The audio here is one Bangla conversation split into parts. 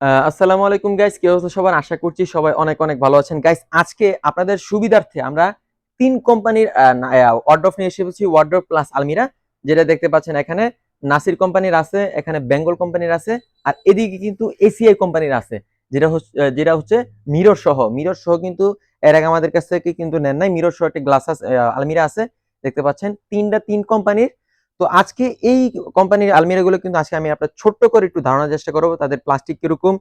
আসসালামু আলাইকুম গাইস কি অবস্থা সবার? আশা করছি সবাই অনেক অনেক ভালো আছেন। গাইস আজকে আপনাদের সুবিধার্থে আমরা তিন কোম্পানির ওয়ার্ড্রপ নিয়ে এসেছি ওয়ার্ড্রপ প্লাস আলমিরা, যেটা দেখতে পাচ্ছেন এখানে। নাসির কোম্পানির আছে, এখানে বেঙ্গল কোম্পানির আছে, আর এদিকে কিন্তু এসিআই কোম্পানির আছে, যেটা হচ্ছে যেটা হচ্ছে মিরর সহ। মিরর সহ কিন্তু এর আগে আমাদের কাছ থেকে কিন্তু নেন নাই। মিরর সহ একটি গ্লাস আলমিরা আছে, দেখতে পাচ্ছেন। তিনটা, তিন কোম্পানির তো আজকে এই কোম্পানির আলমিরাগুলো কিন্তু আজকে আমি আপনার ছোট্ট করে একটু ধারণার চেষ্টা করব, তাদের প্লাস্টিক কীরকম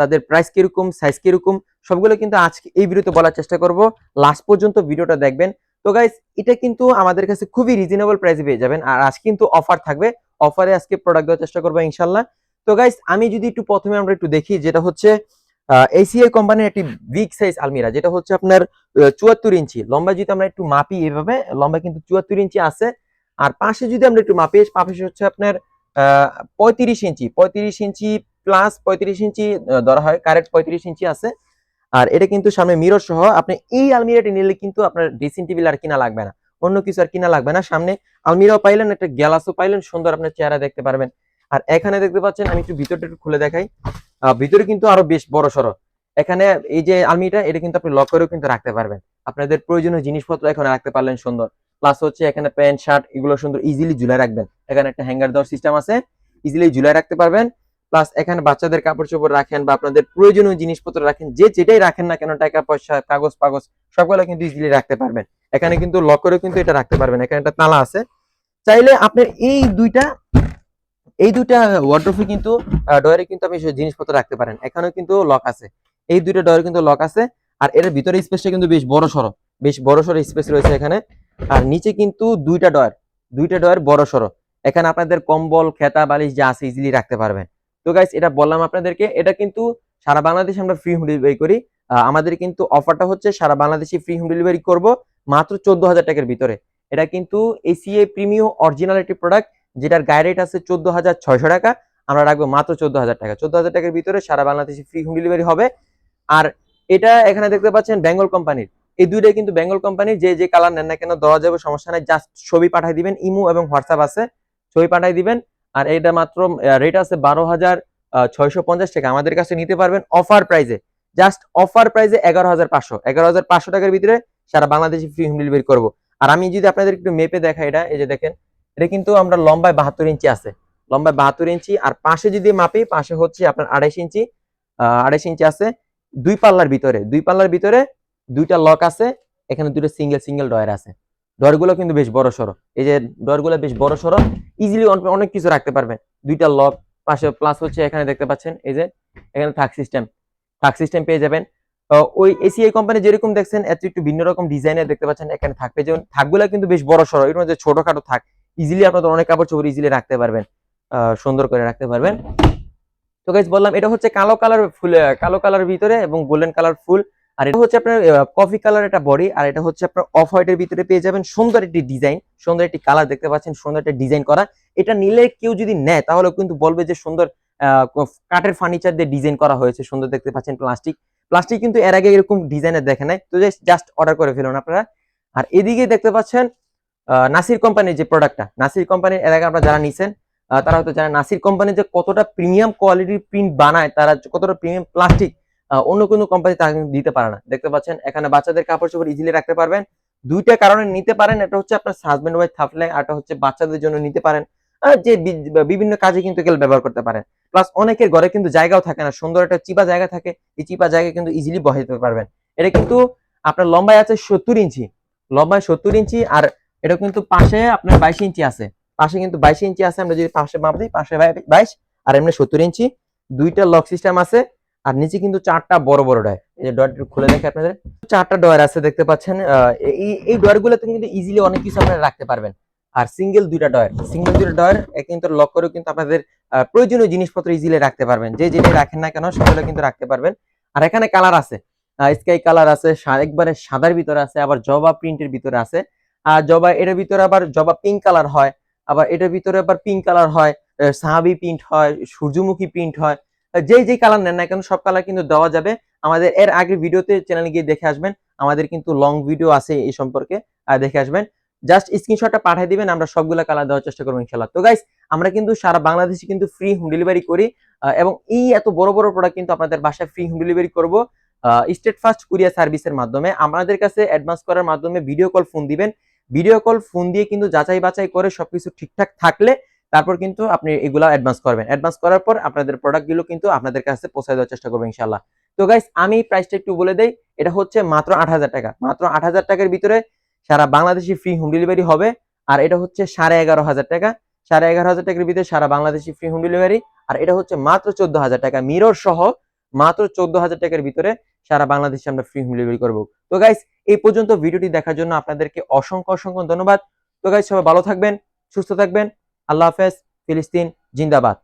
তাদের প্রাইস কীরকম সাইজ কীরকম, সবগুলো কিন্তু আজকে এই ভিডিওতে বলার চেষ্টা করব। লাস্ট পর্যন্ত ভিডিওটা দেখবেন। তো গাইস এটা কিন্তু আমাদের কাছে খুবই রিজনেবল প্রাইসে পেয়ে যাবেন। আর আজকে কিন্তু অফার থাকবে। অফারে আজকে প্রোডাক্ট দেওয়ার চেষ্টা করব ইনশাল্লাহ। তো গাইস আমি যদি একটু প্রথমে আমরা একটু দেখি, যেটা হচ্ছে এসিআই কোম্পানির একটি বিগ সাইজ আলমিরা, যেটা হচ্ছে আপনার চুয়াত্তর ইঞ্চি। লম্বা যদি আমরা একটু মাপি এভাবে, লম্বা কিন্তু চুয়াত্তর ইঞ্চি আছে। আর পাশে যদি আমরা একটু মাপি, পাশে হচ্ছে আপনার পঁয়ত্রিশ ইঞ্চি পঁয়ত্রিশ ইঞ্চি প্লাস পঁয়ত্রিশ ইঞ্চি ধরা হয় কারেক্ট পঁয়ত্রিশ ইঞ্চি আছে। আর এটা কিন্তু সামনে মিরর সহ আপনি এই আলমিরাটি নিলে কিন্তু আপনার ড্রেসিং টেবিল আর কিনা লাগবে না। অন্য কিছু আর কিনা লাগবে না। সামনে আলমিরাও পাইলেন, একটা গ্যালাসও পাইলেন, সুন্দর আপনার চেহারা দেখতে পারবেন। আর এখানে দেখতে পাচ্ছেন, আমি একটু ভিতরটা একটু খুলে দেখাই। ভিতরে কিন্তু আরও বেশ বড় সড়ো। এখানে এই যে আলমিটা এটা কিন্তু আপনি লক করেও কিন্তু রাখতে পারবেন। আপনাদের প্রয়োজনীয় জিনিসপত্র এখানে রাখতে পারলেন সুন্দর। প্লাস হচ্ছে এখানে প্যান্ট, শার্ট এগুলো সুন্দর ইজিলি ঝুলাই রাখবেন। এখানে একটা হ্যাঙ্গার দেওয়ার সিস্টেম আছে ইজিলি ঝুলাই রাখতে পারবেন। প্লাস এখানে বাচ্চাদের কাপড় চোপড় রাখেন বা আপনাদের প্রয়োজনীয় জিনিসপত্র রাখেন, যে যেটাই রাখেন না কেন, টাকা পয়সা, কাগজ পাগজ, সবগুলো কিন্তু ইজিলি রাখতে পারবেন। এখানে কিন্তু লক কিন্তু এটা রাখতে পারবেন। এখানে একটা তালা আছে। চাইলে আপনার এই দুইটা এই দুইটা ওয়ার্ড্রোফে কিন্তু ডয়ারে কিন্তু আপনি জিনিসপত্র রাখতে পারেন। এখানেও কিন্তু লক আছে। এই দুইটা ডয়ারে কিন্তু লক আছে। আর এর ভিতরে স্পেসটা কিন্তু বেশ বড় সড়ো বেশ বড় সড়ো স্পেস রয়েছে এখানে। আর নিচে কিন্তু দুইটা ডয়ার দুইটা ডয়ার বড় সড়ো। এখানে আপনাদের কম্বল, খেতা, বালিশ যা আছে ইজিলি রাখতে পারবেন। তো গাইস এটা বললাম আপনাদেরকে, এটা কিন্তু সারা বাংলাদেশে আমরা ফ্রি হোম ডেলিভারি করি। আমাদের কিন্তু অফারটা হচ্ছে সারা বাংলাদেশে ফ্রি হোম ডেলিভারি করব মাত্র চোদ্দ হাজার টাকার ভিতরে। এটা কিন্তু এসিএ প্রিমিয়াম অরিজিনাল একটি প্রোডাক্ট যেটার গায়ে রেট আছে চোদ্দ হাজার ছয়শো টাকা। আমরা রাখব মাত্র চোদ্দ হাজার টাকা। চোদ্দ হাজার টাকার ভিতরে সারা বাংলাদেশে ফ্রি হোম ডেলিভারি হবে। আর এটা এখানে দেখতে পাচ্ছেন বেঙ্গল কোম্পানির এই দুইটাই কিন্তু বেঙ্গল কোম্পানির যে যে কালার নেন না কেন দেওয়া যাবে সমস্যা নাই জাস্ট ছবি পাঠিয়ে দিবেন, ইমো এবং হোয়াটসঅ্যাপ আছে, ছবি পাঠিয়ে দিবেন, আর এটা মাত্র রেট আছে বারো হাজার ছয়শো পঞ্চাশ টাকা। আমাদের কাছে নিতে পারবেন অফার প্রাইজে জাস্ট অফার প্রাইজে এগারো হাজার পাঁচশো। এগারো হাজার পাঁচশো টাকার ভিতরে সারা বাংলাদেশে ফ্রি হোম ডেলিভারি করব। আর আমি যদি আপনাদের একটু মেপে দেখা এটা, এই যে দেখেন, এটা কিন্তু আমরা লম্বায় বাহাত্তর ইঞ্চি আছে। লম্বায় বাহাত্তর ইঞ্চি, আর পাশে যদি মাপি, পাশে হচ্ছে আপনার আড়াইশ ইঞ্চি আড়াইশ ইঞ্চি আছে, দুই পাল্লার ভিতরে, দুই পাল্লার ভিতরে দুইটা লক আছে, এখানে দুটো সিঙ্গেল সিঙ্গেল ডয়ার আছে। ডয়ারগুলো কিন্তু বেশ বড় সড়ো। এই যে ডয়ারগুলো বেশ বড় সড়ো ইজিলি অনেক কিছু রাখতে পারবেন দুইটা লক পাশে প্লাস হচ্ছে এখানে দেখতে পাচ্ছেন, এই যে এখানে থাক সিস্টেম থাক সিস্টেম পেয়ে যাবেন। ওই এসিআই কোম্পানি যেরকম দেখছেন, এত একটু ভিন্ন রকম ডিজাইনের দেখতে পাচ্ছেন, এখানে থাকবে যেমন থাকগুলো কিন্তু বেশ বড় সড়ো, এর মধ্যে ছোটখাটো থাক। ইজিলি আপনাদের অনেক কাপড় চোপড় ইজিলি রাখতে পারবেন সুন্দর করে রাখতে পারবেন। তো গাইজ বললাম, এটা হচ্ছে কালো কালার ফুল, কালো কালার ভিতরে এবং গোল্ডেন কালার ফুল। আর এটা হচ্ছে আপনার কফি কালার একটা বডি আর এটা হচ্ছে আপনার অফ হোয়াইটের ভিতরে পেয়ে যাবেন সুন্দর একটি ডিজাইন সুন্দর একটি কালার দেখতে পাচ্ছেন, সুন্দর একটা ডিজাইন করা। এটা নিলে কেউ যদি নেয় তাহলে কিন্তু বলবে যে সুন্দর কাঠের ফার্নিচার দিয়ে ডিজাইন করা হয়েছে, সুন্দর দেখতে পাচ্ছেন প্লাস্টিক প্লাস্টিক কিন্তু এর আগে এরকম ডিজাইনের দেখে নাই, তো জাস্ট অর্ডার করে ফেলুন আপনারা। আর এদিকে দেখতে পাচ্ছেন নাসির কোম্পানির যে প্রোডাক্টটা নাসির কোম্পানির এর আগে আপনারা যারা নিছেন তারা হয়তো জানেন, নাসির কোম্পানি যে কতটা প্রিমিয়াম কোয়ালিটির প্রিন্ট বানায়, তারা কতটা প্রিমিয়াম প্লাস্টিক অন্য কোনো কোম্পানি কিন্তু দিতে পারে না। দেখতে পাচ্ছেন, এখানে বাচ্চাদের কাপড় চোপড় ইজিলি রাখতে পারবেন। দুইটা কারণে নিতে পারেন, এটা হচ্ছে আপনার হাজবেন্ড ওয়াইফ থাকলে আর একটা হচ্ছে বাচ্চাদের জন্য নিতে পারেন। যে বিভিন্ন কাজে কিন্তু এগুলো ব্যবহার করতে পারেন। প্লাস অনেকের ঘরে কিন্তু জায়গাও থাকে না, সুন্দর একটা চিপা জায়গা থাকে, এই চিপা জায়গা কিন্তু ইজিলি বসাইতে পারবেন। এটা কিন্তু আপনার লম্বায় আছে সত্তর ইঞ্চি। লম্বায় সত্তর ইঞ্চি, আর এটা কিন্তু পাশে আপনার বাইশ ইঞ্চি আছে। পাশে কিন্তু বাইশ ইঞ্চি আছে, আমরা যদি পাশে মাপ দিই, পাশে বাইশ, আর এমনি সত্তর ইঞ্চি। দুইটা লক সিস্টেম আছে আর নিচে কিন্তু চারটা বড় বড় ডয় এই যে ডয়ার খুলে দেখে আপনাদের। চারটা ডয়ার আছে, দেখতে পাচ্ছেন এই এই ডয়ার গুলোতে কিন্তু ইজিলি অনেক কিছু আপনারা রাখতে পারবেন। আর সিঙ্গেল দুইটা ডয়ার সিঙ্গেল দুইটা ডয়ার কিন্তু লক করেও কিন্তু আপনাদের প্রয়োজনীয় জিনিসপত্র ইজিলি রাখতে পারবেন। যে যেটা রাখেন না কেন, সেগুলো কিন্তু রাখতে পারবেন। আর এখানে কালার আছে স্কাই কালার আছে একবারে সাদার ভিতরে আছে, আবার জবা প্রিন্টের ভিতরে আছে। আর জবা, এটার ভিতরে আবার জবা পিঙ্ক কালার হয়, আবার এটার ভিতরে আবার পিঙ্ক কালার হয় সাহাবি প্রিন্ট হয়, সূর্যমুখী প্রিন্ট হয়। যেই যেই কালার নেন না কেন, সব কালার কিন্তু দেওয়া যাবে। আমাদের এর আগের ভিডিওতে চ্যানেলে গিয়ে দেখে আসবেন। আমাদের কিন্তু লং ভিডিও আছে এই সম্পর্কে দেখে আসবেন। জাস্ট স্ক্রিনশটটা পাঠিয়ে দিবেন, আমরা সবগুলা কালার দেওয়ার চেষ্টা করব ইনশাল্লাহ তো গাইস আমরা কিন্তু সারা বাংলাদেশে কিন্তু ফ্রি হোম ডেলিভারি করি এবং এই এত বড় বড় প্রোডাক্ট কিন্তু আপনাদের বাসায় ফ্রি হোম ডেলিভারি করব স্টেট ফার্স্ট কুরিয়ার সার্ভিসের মাধ্যমে। আমাদের কাছে অ্যাডভান্স করার মাধ্যমে ভিডিও কল ফোন দিবেন। ভিডিও কল ফোন দিয়ে কিন্তু যাচাই বাছাই করে সবকিছু ঠিকঠাক থাকলে তারপর কিন্তু আপনি এগুলা অ্যাডভান্স করবেন। অ্যাডভান্স করার পর আপনাদের প্রোডাক্টগুলো কিন্তু আপনাদের কাছে পৌঁছে দেওয়ার চেষ্টা করব ইনশাল্লাহ তো গাইস আমি প্রাইসটা একটু বলে দেই, এটা হচ্ছে মাত্র আট হাজার টাকা। মাত্র আট হাজার টাকার ভিতরে সারা বাংলাদেশি ফ্রি হোম ডেলিভারি হবে, আর এটা হচ্ছে সাড়ে এগারো হাজার টাকা। সাড়ে এগারো হাজার টাকার ভিতরে সারা বাংলাদেশি ফ্রি হোম ডেলিভারি আর এটা হচ্ছে মাত্র চোদ্দ হাজার টাকা। মিরর সহ মাত্র চোদ্দ হাজার টাকার ভিতরে সারা বাংলাদেশে আমরা ফ্রি হোম ডেলিভারি করব। তো গাইস এই পর্যন্ত ভিডিওটি দেখার জন্য আপনাদেরকে অসংখ্য অসংখ্য ধন্যবাদ। তো গাইস সবাই ভালো থাকবেন, সুস্থ থাকবেন। আল্লাহ হাফেজ ফিলিস্তিন জিন্দাবাদ।